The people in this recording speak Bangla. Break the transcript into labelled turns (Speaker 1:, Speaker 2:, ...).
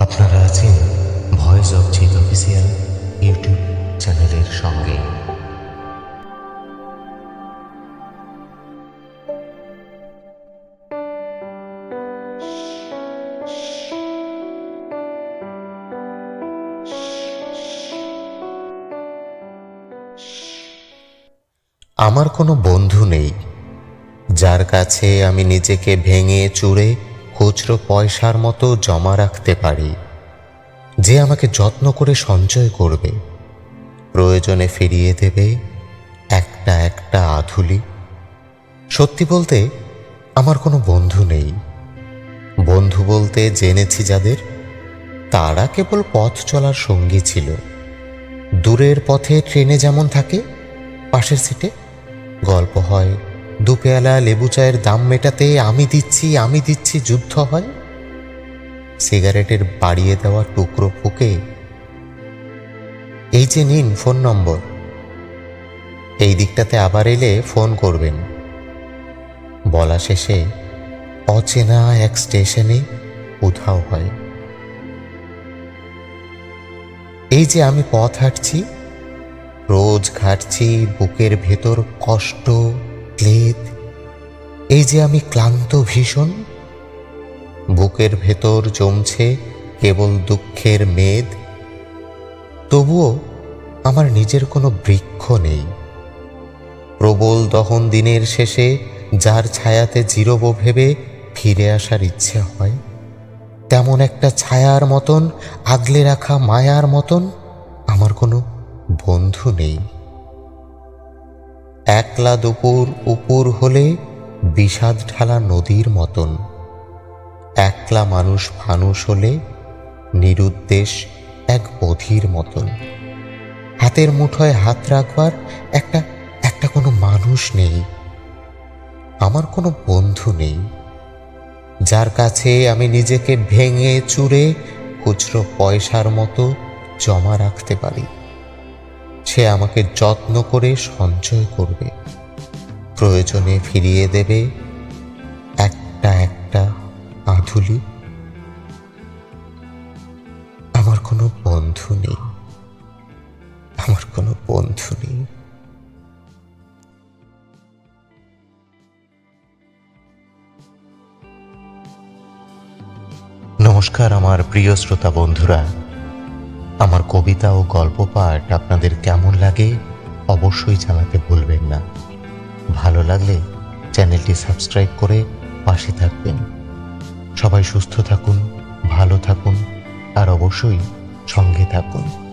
Speaker 1: আপনারা আছেন voice of Jeet official YouTube চ্যানেলের সঙ্গে। আমার কোনো বন্ধু নেই। যার কাছে আমি নিজেকে ভেঙে চুরে খুচরো পয়সার মতো জমা রাখতে পারি। যে আমাকে যত্ন করে সঞ্চয় করবে, প্রয়োজনে ফিরিয়ে দেবে একটা একটা আধুলি। সত্যি বলতে, আমার কোনো বন্ধু নেই। বন্ধু বলতে জেনেছি যাদের, তারা কেবল পথ চলার সঙ্গী ছিল। দূরের পথে ট্রেনে যেমন থাকে, পাশের সিটে গল্প হয় দুপেয়ালা লেবু চায়ের দাম মেটাতে আমি দিচ্ছি আমি দিচ্ছি যুদ্ধ হয়। সিগারেটের বাড়িয়ে দেওয়া টুকরো ফুকে। এই যে নিন ফোন নম্বর। এই দিকটাতে আবার এলে ফোন করবেন। বলা শেষে অচেনা এক স্টেশনে উধাও হয়। এই যে আমি পথ হাঁটছি, রোজ ঘাটছি বুকের ভেতর কষ্ট ক্লেদ এই যে আমি ক্লান্ত ভীষণ, বুকের ভেতর জমছে কেবল দুঃখের মেদ, তবুও আমার নিজের কোনো বৃক্ষ নেই। প্রবল দহন দিনের শেষে যার ছায়াতে জিরব ভেবে ফিরে আসার ইচ্ছে হয়, তেমন একটা ছায়ার মতন, আগলে রাখা মায়ার মতন আমার কোনো বন্ধু নেই। একলা দুপুর উপুর হলে বিষাদ ঢালা নদীর মতন। একলা মানুষ ফানুষ হলে নিরুদ্দেশ এক বধির মতন। হাতের মুঠোয় হাত রাখবার একটা একটা কোনো মানুষ নেই। আমার কোনো বন্ধু নেই। যার কাছে আমি নিজেকে ভেঙে চুরে খুচরো পয়সার মতো জমা রাখতে পারি। সে আমাকে যত্ন করে সঞ্চয় করবে। প্রয়োজনে ফিরিয়ে দেবে একটা একটা আধুলি। আমার কোনো বন্ধু নেই। আমার কোনো বন্ধু নেই। নমস্কার আমার প্রিয় শ্রোতা বন্ধুরা। আমার কবিতা ও গল্প পাঠ আপনাদের কেমন লাগে অবশ্যই জানাতে ভুলবেন না। ভালো লাগলে চ্যানেলটি সাবস্ক্রাইব করে পাশে থাকবেন। সবাই সুস্থ থাকুন, ভালো থাকুন, আর অবশ্যই সঙ্গে থাকুন।